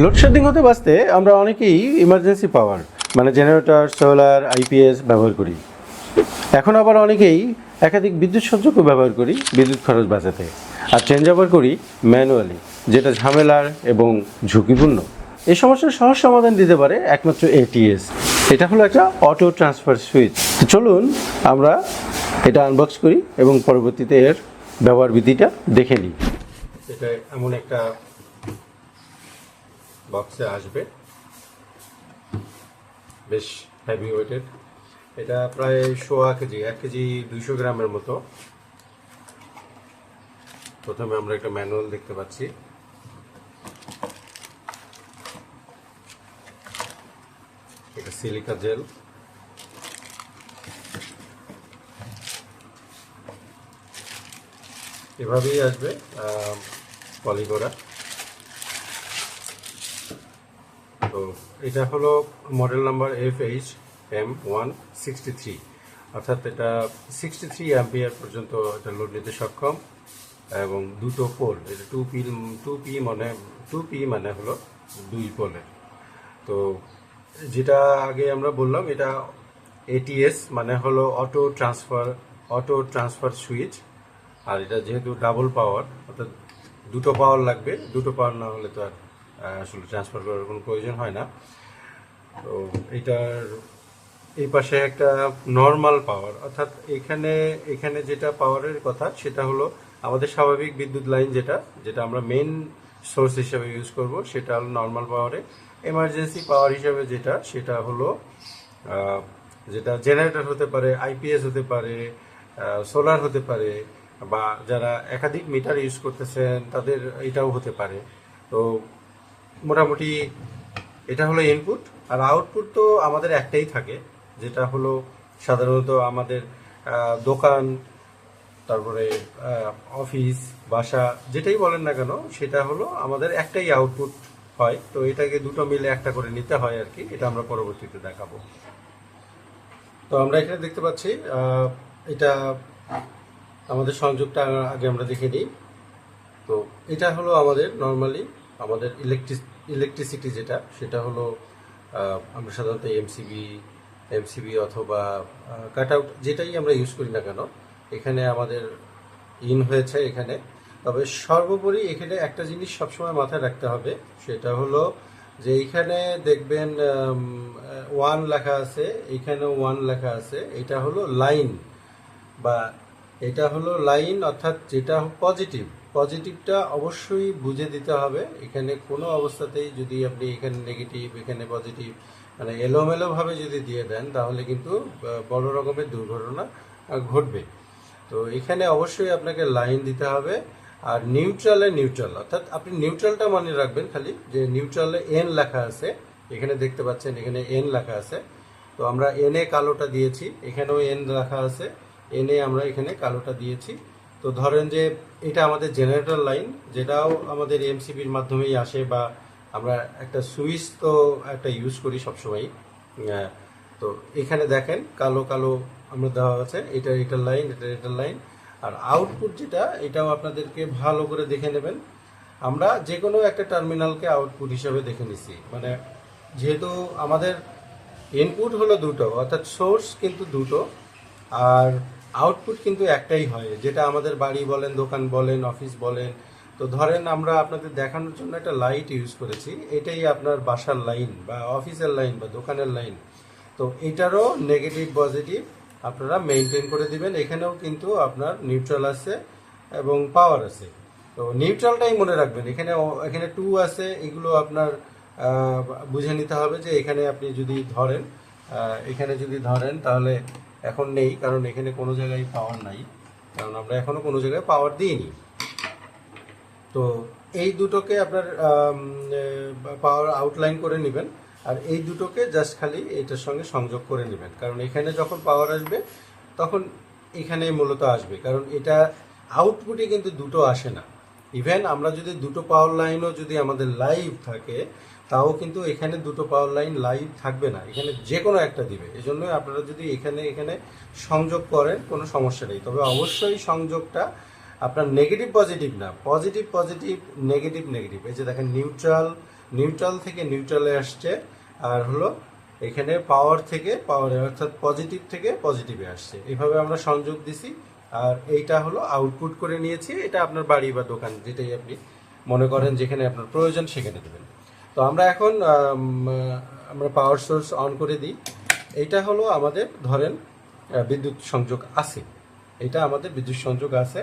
Load shedding হতে বাঁচতে আমরা অনেকেই ইমার্জেন্সি পাওয়ার মানে জেনারেটর সোলার আইপিএস ব্যবহার করি। এখন আবার অনেকেই একাধিক বিদ্যুৎ সংযোগও ব্যবহার করি, বিদ্যুৎ খরচ বাঁচাতে। আর চেঞ্জ ওভার করি ম্যানুয়ালি যেটা ঝামেলার এবং ঝুঁকিপূর্ণ। এই সমস্যার সহজ সমাধান দিতে পারে একমাত্র এটিএস এটা হলো একটা অটো ট্রান্সফার সুইচ চলুন আমরা এটা আনবক্স করি এবং পরবর্তীতে এর ব্যবহার বিধিটা দেখে নিই। এটা এমন একটা বক্সে আসবে। বেশ হেভি ওয়েটেড এটা প্রায় সোয়া কেজি, এক কেজি দুইশো গ্রামের মতো। প্রথমে আমরা একটা ম্যানুয়াল দেখতে পাচ্ছি। এটা সিলিকা জেল এভাবেই আসবে পলি তো এটা হলো model number F H M one sixty three অর্থাৎ এটা সিক্সটি থ্রি অ্যাম্পিয়ার পর্যন্ত এটা লোড নিতে সক্ষম এবং দুটো পোল এটা টু পি টু পি মানে টু পি মানে হলো দুই পোলের তো যেটা আগে আমরা বললাম, এটা এটিএস মানে হলো auto transfer auto transfer switch আর এটা যেহেতু ডাবল পাওয়ার অর্থাৎ দুটো পাওয়ার লাগবে, দুটো পাওয়ার না হলে তো আর আসলে ট্রান্সফার করার কোনো প্রয়োজন হয় না। তো এটার এই পাশে একটা নর্মাল পাওয়ার অর্থাৎ এখানে এখানে যেটা পাওয়ারের কথা, সেটা হলো আমাদের স্বাভাবিক বিদ্যুৎ লাইন যেটা যেটা আমরা মেন সোর্স হিসেবে ইউজ করব, সেটা হলো নর্মাল পাওয়ারে এমার্জেন্সি পাওয়ার হিসেবে যেটা, সেটা হলো যেটা জেনারেটর হতে পারে আইপিএস হতে পারে সোলার হতে পারে, বা যারা একাধিক মিটার ইউজ করতেছেন, তাদের এটাও হতে পারে। তো মোটামুটি এটা হলো ইনপুট আর আউটপুট তো আমাদের একটাই থাকে, যেটা হলো সাধারণত আমাদের দোকান, তারপরে অফিস বাসা, যেটাই বলেন না কেন, সেটা হলো আমাদের একটাই আউটপুট হয়। তো এটাকে দুটো মিলে একটা করে নিতে হয় আর কি, এটা আমরা পরবর্তীতে দেখাবো। তো আমরা এখানে দেখতে পাচ্ছি এটা আমাদের সংযোগটা আগে আমরা দেখে নিই। তো এটা হলো আমাদের নর্মালি আমাদের ইলেকট্রিক ইলেকট্রিসিটি যেটা, সেটা হলো আমরা সাধারণত এমসিবি এমসিবি অথবা কাট আউট যেটাই আমরা ইউজ করি না কেন, এখানে আমাদের ইন হয়েছে এখানে। তবে সর্বোপরি এখানে একটা জিনিস সবসময় মাথায় রাখতে হবে, সেটা হলো যে এইখানে দেখবেন ওয়ান লেখা আছে, এখানেও ওয়ান লেখা আছে, এটা হলো লাইন বা এটা হলো লাইন অর্থাৎ যেটা পজিটিভ পজিটিভটা অবশ্যই বুঝে দিতে হবে। এখানে কোনো অবস্থাতেই যদি আপনি এখানে নেগেটিভ এখানে পজিটিভ মানে এলোমেলো ভাবে যদি দিয়ে দেন, তাহলে কিন্তু বড় রকমের দুর্ঘটনা ঘটবে। তো এখানে অবশ্যই আপনাকে লাইন দিতে হবে। আর নিউট্রালে নিউট্রাল অর্থাৎ আপনি নিউট্রালটা মনে রাখবেন খালি, যে নিউট্রালে এন লেখা আছে। এখানে দেখতে পাচ্ছেন, এখানে এন লেখা আছে। তো আমরা এনে কালোটা দিয়েছি, এখানেও এন লেখা আছে। এনে আমরা এখানে কালোটা দিয়েছি। তো ধরেন যে এটা আমাদের জেনারেটর লাইন যেটাও আমাদের এমসিবির মাধ্যমেই আসে বা আমরা একটা সুইচ তো একটা ইউজ করি সবসময় তো এখানে দেখেন কালো কালো আমরা দেওয়া আছে, এটা এটার লাইন এটা এটার লাইন আর আউটপুট যেটা, এটাও আপনাদেরকে ভালো করে দেখে নেবেন। আমরা যে কোনো একটা টার্মিনালকে আউটপুট হিসাবে দেখে নিছি। মানে যেহেতু আমাদের ইনপুট হলো দুটো, অর্থাৎ সোর্স কিন্তু দুটো, আর আউটপুট কিন্তু একটাই হয়, যেটা আমাদের বাড়ি বলেন, দোকান বলেন অফিস বলেন। তো ধরেন আমরা আপনাদের দেখানোর জন্য একটা লাইট ইউজ করেছি, এটাই আপনার বাসার লাইন বা অফিসের লাইন বা দোকানের লাইন তো এটারও নেগেটিভ পজিটিভ আপনারা মেনটেন করে দিবেন। এখানেও কিন্তু আপনার নিউট্রাল আছে এবং পাওয়ার আছে। তো নিউট্রালটাই মনে রাখবেন, এখানে এখানে টু আছে, এগুলো আপনার বুঝে নিতে হবে যে এখানে আপনি যদি ধরেন এখানে যদি ধরেন তাহলে এখন নেই, কারণ এখানে কোনো জায়গায় পাওয়ার নাই। কারণ আমরা এখনও কোনো জায়গায় পাওয়ার দিইনি। তো এই দুটোকে আপনার পাওয়ার আউটলাইন করে নেবেন, আর এই দুটোকে জাস্ট খালি এটার সঙ্গে সংযোগ করে নেবেন। কারণ এখানে যখন পাওয়ার আসবে, তখন এখানে মূলত আসবে। কারণ এটা আউটপুটে কিন্তু দুটো আসে না। ইভেন আমরা যদি দুটো পাওয়ার লাইনও যদি আমাদের লাইভ থাকে তাও কিন্তু এখানে দুটো পাওয়ার লাইন লাইভ থাকবে না। এখানে যে কোনো একটা দিবে। এই জন্য আপনারা যদি এখানে এখানে সংযোগ করেন, কোনো সমস্যা নেই। তবে অবশ্যই সংযোগটা আপনার নেগেটিভ পজিটিভ না। পজিটিভ পজিটিভ নেগেটিভ নেগেটিভ এই যে দেখেন নিউট্রাল নিউট্রাল থেকে নিউট্রালে আসছে। আর হলো এখানে পাওয়ার থেকে পাওয়ারে অর্থাৎ পজিটিভ থেকে পজিটিভে আসছে। এইভাবে আমরা সংযোগ দিছি। আর এইটা হলো আউটপুট করে নিয়েছি। এটা আপনার বাড়ি বা দোকান, যেটাই আপনি মনে করেন যেখানে আপনার প্রয়োজন, সেখানে দেবেন। তো আমরা এখন আমরা পাওয়ার সোর্স অন করে দিই। এটা হলো আমাদের, ধরেন বিদ্যুৎ সংযোগ আছে। এটা আমাদের বিদ্যুৎ সংযোগ আছে।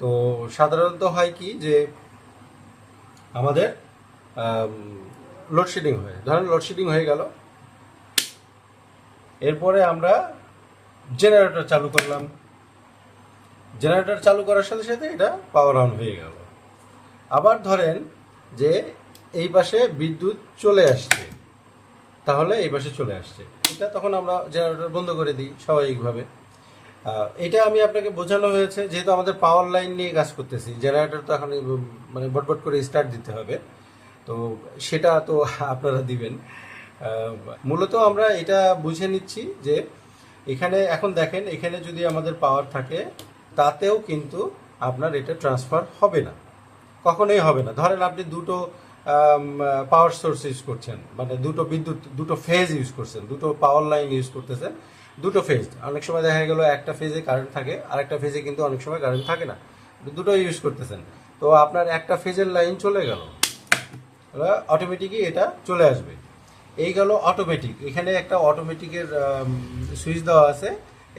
তো সাধারণত হয় কি যে আমাদের লোডশেডিং হয়, ধরেন লোডশেডিং হয়ে গেল। এরপরে আমরা জেনারেটর চালু করলাম। জেনারেটর চালু করার সাথে সাথে এটা পাওয়ার অন হয়ে গেল। আবার ধরেন যে এই পাশে বিদ্যুৎ চলে আসছে। তাহলে এই পাশে চলে আসছে। এটা তখন আমরা জেনারেটর বন্ধ করে দিই স্বাভাবিকভাবে। এটা আমি আপনাকে বোঝানো হয়েছে, যেহেতু আমাদের পাওয়ার লাইন নিয়ে কাজ করতেছি জেনারেটর তো এখন মানে বটবট করে স্টার্ট দিতে হবে। তো সেটা তো আপনারা দিবেন। মূলত আমরা এটা বুঝে নিচ্ছি যে এখানে এখন দেখেন, এখানে যদি আমাদের পাওয়ার থাকে, তাতেও কিন্তু আপনার এটা ট্রান্সফার হবে না। কখনোই হবে না। ধরেন আপনি দুটো পাওয়ার সোর্স ইউজ করছেন। মানে দুটো বিদ্যুৎ, দুটো ফেজ ইউজ করছেন। দুটো পাওয়ার লাইন ইউজ করতেছেন। দুটো ফেজ অনেক সময় দেখা গেল একটা ফেজে কারেন্ট থাকে আর একটা ফেজে কিন্তু অনেক সময় কারেন্ট থাকে না। দুটো ইউজ করতেছেন। তো আপনার একটা ফেজের লাইন চলে গেল। অটোমেটিকই এটা চলে আসবে। এই গেল অটোমেটিক এখানে একটা অটোমেটিকের সুইচ দেওয়া আছে।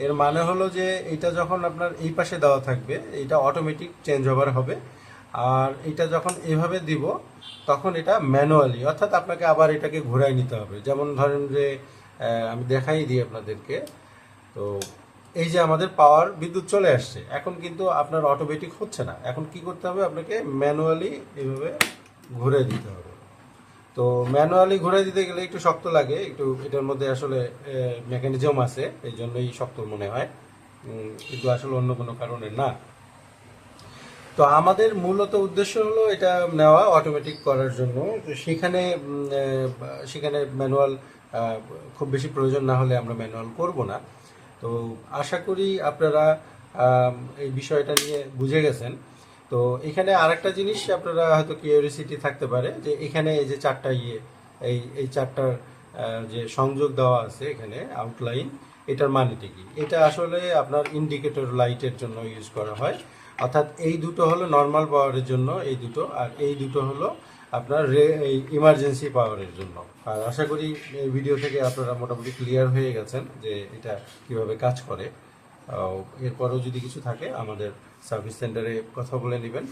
এর মানে হলো যে এটা যখন আপনার এই পাশে দেওয়া থাকবে, এটা অটোমেটিক চেঞ্জ ওভার হবে। আর এটা যখন এভাবে দিব, তখন এটা ম্যানুয়ালি অর্থাৎ আপনাকে আবার এটাকে ঘোরাই নিতে হবে। যেমন ধরেন যে আমি দেখাই দিই আপনাদেরকে। তো এই যে আমাদের পাওয়ার বিদ্যুৎ চলে আসছে, এখন কিন্তু আপনার অটোমেটিক হচ্ছে না। এখন কি করতে হবে? আপনাকে ম্যানুয়ালি এইভাবে ঘুরে দিতে হবে। তো ম্যানুয়ালি ঘুরে দিতে গেলে একটু শক্ত লাগে, একটু এটার মধ্যে আসলে মেকানিজম আছে, এই জন্যই শক্ত মনে হয়। কিন্তু আসলে অন্য কোনো কারণে না। তো আমাদের মূলত উদ্দেশ্য হলো এটা নেওয়া অটোমেটিক করার জন্য। সেখানে সেখানে ম্যানুয়াল খুব বেশি প্রয়োজন না হলে আমরা ম্যানুয়াল করব না। তো আশা করি আপনারা এই বিষয়টা নিয়ে বুঝে গেছেন। তো এখানে আরেকটা জিনিস আপনারা হয়তো কিউরিয়াসিটি থাকতে পারে যে এখানে এই যে চারটা ইয়ে এই এই চারটার যে সংযোগ দেওয়া আছে এখানে আউটলাইন এটার মানেটা কি? এটা আসলে আপনার ইন্ডিকেটর লাইটের জন্য ইউজ করা হয়। অর্থাৎ এই দুটো হলো নর্মাল পাওয়ারের জন্য এই দুটো, আর এই দুটো হলো আপনার এই ইমার্জেন্সি পাওয়ারের জন্য। আর আশা করি এই ভিডিও থেকে আপনারা মোটামুটি ক্লিয়ার হয়ে গেছেন যে এটা কীভাবে কাজ করে। এরপরেও যদি কিছু থাকে, আমাদের সার্ভিস সেন্টারে কথা বলে নেবেন।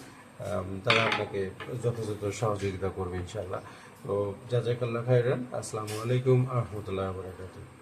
তারা আপনাকে যথাযথ সহযোগিতা করবে ইনশাল্লাহ তো জাজাকাল্লাহ খাইরান আসসালামু আলাইকুম, আহমতুল্লাহ বরাকাতুহ।